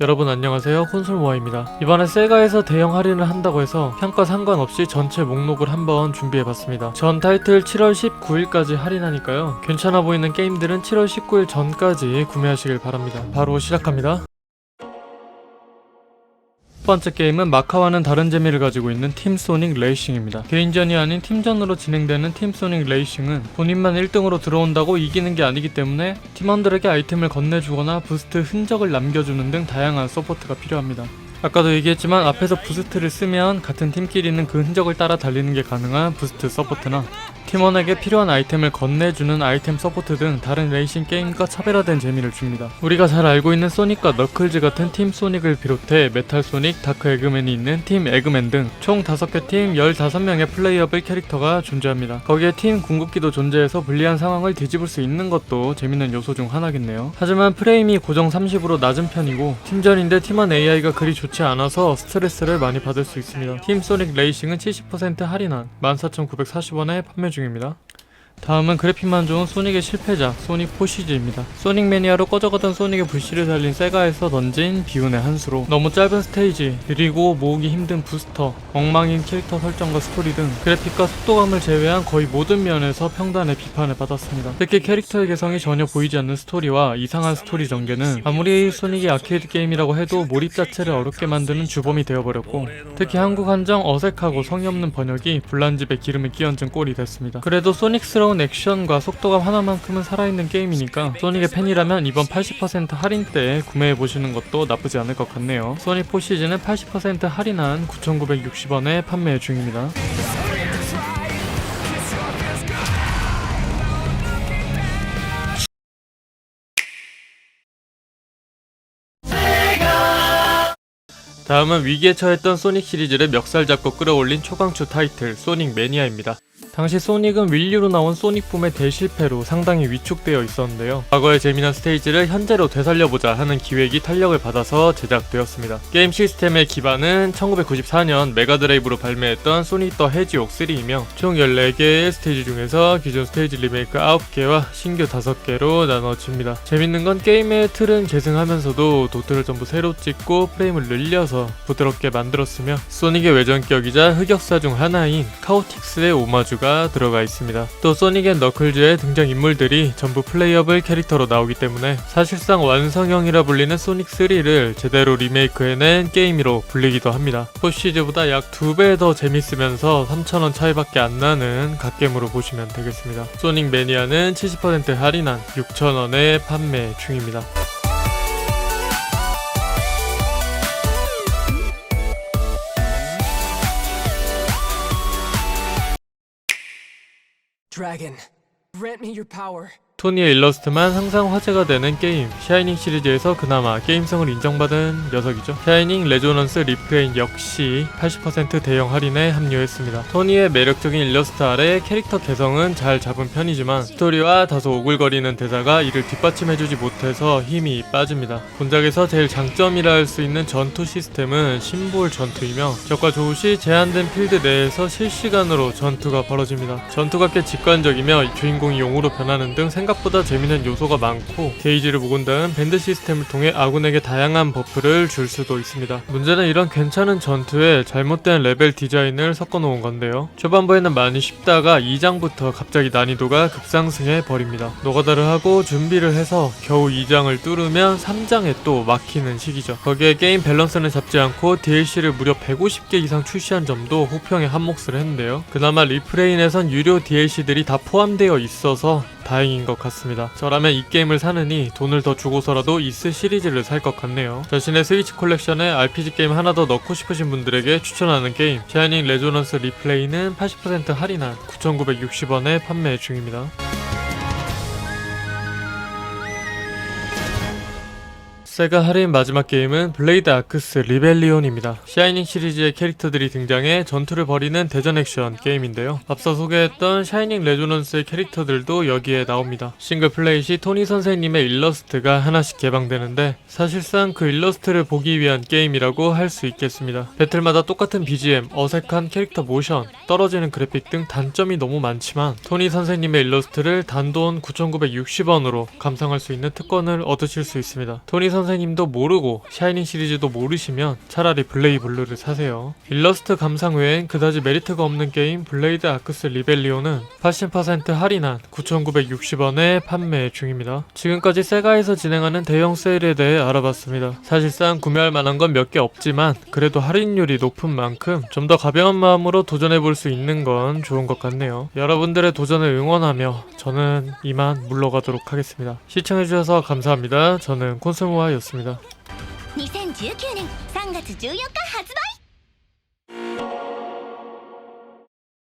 여러분 안녕하세요. 콘솔모아입니다. 이번에 세가에서 대형 할인을 한다고 해서 평가 상관없이 전체 목록을 한번 준비해봤습니다. 전 타이틀 7월 19일까지 할인하니까요. 괜찮아 보이는 게임들은 7월 19일 전까지 구매하시길 바랍니다. 바로 시작합니다. 첫 번째 게임은 마카와는 다른 재미를 가지고 있는 팀 소닉 레이싱입니다. 개인전이 아닌 팀전으로 진행되는 팀 소닉 레이싱은 본인만 1등으로 들어온다고 이기는 게 아니기 때문에 팀원들에게 아이템을 건네주거나 부스트 흔적을 남겨주는 등 다양한 서포트가 필요합니다. 아까도 얘기했지만 앞에서 부스트를 쓰면 같은 팀끼리는 그 흔적을 따라 달리는 게 가능한 부스트 서포트나 팀원에게 필요한 아이템을 건네주는 아이템 서포트 등 다른 레이싱 게임과 차별화된 재미를 줍니다. 우리가 잘 알고 있는 소닉과 너클즈 같은 팀 소닉을 비롯해 메탈 소닉, 다크 에그맨이 있는 팀 에그맨 등 총 5개 팀 15명의 플레이어블 캐릭터가 존재합니다. 거기에 팀 궁극기도 존재해서 불리한 상황을 뒤집을 수 있는 것도 재밌는 요소 중 하나겠네요. 하지만 프레임이 고정 30으로 낮은 편이고 팀전인데 팀원 AI가 그리 좋지 않아서 스트레스를 많이 받을 수 있습니다. 팀 소닉 레이싱은 70% 할인한 14,940원에 판매 중입니다. 다 음은 그래픽만 좋은 소닉의 실패작 소닉 포시즈입니다. 소닉 매니아로 꺼져가던 소닉의 불씨를 살린 세가에서 던진 비운의 한 수로 너무 짧은 스테이지 그리고 모으기 힘든 부스터 엉망인 캐릭터 설정과 스토리 등 그래픽과 속도감을 제외한 거의 모든 면에서 평단의 비판을 받았습니다. 특히 캐릭터의 개성이 전혀 보이지 않는 스토리와 이상한 스토리 전개는 아무리 소닉이 아케이드 게임이라고 해도 몰입 자체를 어렵게 만드는 주범이 되어버렸고 특히 한국 한정 어색하고 성의 없는 번역이 불난집에 기름을 끼얹은 꼴이 됐습니다. 그래도 소닉스러운 액션과 속도감 하나만큼은 살아있는 게임이니까 소닉의 팬이라면 이번 80% 할인 때에 구매해보시는 것도 나쁘지 않을 것 같네요. 소닉 4 시즌은 80% 할인한 9,960원에 판매 중입니다. 다음은 위기에 처했던 소닉 시리즈를 멱살 잡고 끌어올린 초강추 타이틀 소닉 매니아입니다. 당시 소닉은 윌리로 나온 소닉붐의 대실패로 상당히 위축되어 있었는데요. 과거의 재미난 스테이지를 현재로 되살려보자 하는 기획이 탄력을 받아서 제작되었습니다. 게임 시스템의 기반은 1994년 메가드라이브로 발매했던 소닉 더 해지옥 3이며 총 14개의 스테이지 중에서 기존 스테이지 리메이크 9개와 신규 5개로 나눠집니다. 재밌는 건 게임의 틀은 계승하면서도 도트를 전부 새로 찍고 프레임을 늘려서 부드럽게 만들었으며 소닉의 외전격이자 흑역사 중 하나인 카오틱스의 오마주가 들어가 있습니다. 또 소닉 앤 너클즈의 등장 인물들이 전부 플레이어블 캐릭터로 나오기 때문에 사실상 완성형이라 불리는 소닉 3를 제대로 리메이크해낸 게임으로 불리기도 합니다. 포시즈보다 약 2배 더 재밌으면서 3,000원 차이밖에 안 나는 갓겜으로 보시면 되겠습니다. 소닉 매니아는 70% 할인한 6,000원에 판매 중입니다. Dragon, grant me your power. 토니의 일러스트만 항상 화제가 되는 게임. 샤이닝 시리즈에서 그나마 게임성을 인정받은 녀석이죠. 샤이닝 레조넌스 리프레인 역시 80% 대형 할인에 합류했습니다. 토니의 매력적인 일러스트 아래 캐릭터 개성은 잘 잡은 편이지만 스토리와 다소 오글거리는 대사가 이를 뒷받침해주지 못해서 힘이 빠집니다. 본작에서 제일 장점이라 할 수 있는 전투 시스템은 심볼 전투이며 적과 조우시 제한된 필드 내에서 실시간으로 전투가 벌어집니다. 전투가 꽤 직관적이며 주인공이 용으로 변하는 등 생각 보다 재밌는 요소가 많고 게이지를 모은 다음 밴드 시스템을 통해 아군에게 다양한 버프를 줄 수도 있습니다. 문제는 이런 괜찮은 전투에 잘못된 레벨 디자인을 섞어 놓은 건데요. 초반부에는 많이 쉽다가 2장부터 갑자기 난이도가 급상승해 버립니다. 노가다를 하고 준비를 해서 겨우 2장을 뚫으면 3장에 또 막히는 시기죠. 거기에 게임 밸런스는 잡지 않고 DLC를 무려 150개 이상 출시한 점도 호평에 한몫을 했는데요. 그나마 리프레인에선 유료 DLC들이 다 포함되어 있어서 다행인 것 같습니다. 저라면 이 게임을 사느니 돈을 더 주고서라도 이스 시리즈를 살 것 같네요. 자신의 스위치 콜렉션에 RPG 게임 하나 더 넣고 싶으신 분들에게 추천하는 게임 샤이닝 레조넌스 리플레이는 80% 할인한 9,960원에 판매 중입니다. 세가 할인 마지막 게임은 블레이드 아크스 리벨리온입니다. 샤이닝 시리즈의 캐릭터들이 등장해 전투를 벌이는 대전 액션 게임인데요. 앞서 소개했던 샤이닝 레조넌스의 캐릭터들도 여기에 나옵니다. 싱글 플레이 시 토니 선생님의 일러스트가 하나씩 개방되는데 사실상 그 일러스트를 보기 위한 게임이라고 할 수 있겠습니다. 배틀마다 똑같은 BGM, 어색한 캐릭터 모션, 떨어지는 그래픽 등 단점이 너무 많지만 토니 선생님의 일러스트를 단돈 9,960원으로 감상할 수 있는 특권을 얻으실 수 있습니다. 토니 선생 선생님도 모르고 샤이닝 시리즈도 모르시면 차라리 블레이 블루를 사세요. 일러스트 감상 외엔 그다지 메리트가 없는 게임 블레이드 아크스 리벨리오는 80% 할인한 9,960원에 판매 중입니다. 지금까지 세가에서 진행하는 대형 세일에 대해 알아봤습니다. 사실상 구매할 만한 건 몇 개 없지만 그래도 할인율이 높은 만큼 좀 더 가벼운 마음으로 도전해 볼 수 있는 건 좋은 것 같네요. 여러분들의 도전을 응원하며 저는 이만 물러가도록 하겠습니다. 시청해주셔서 감사합니다. 저는 콘솔모아였습니다. 2019年3月14日発売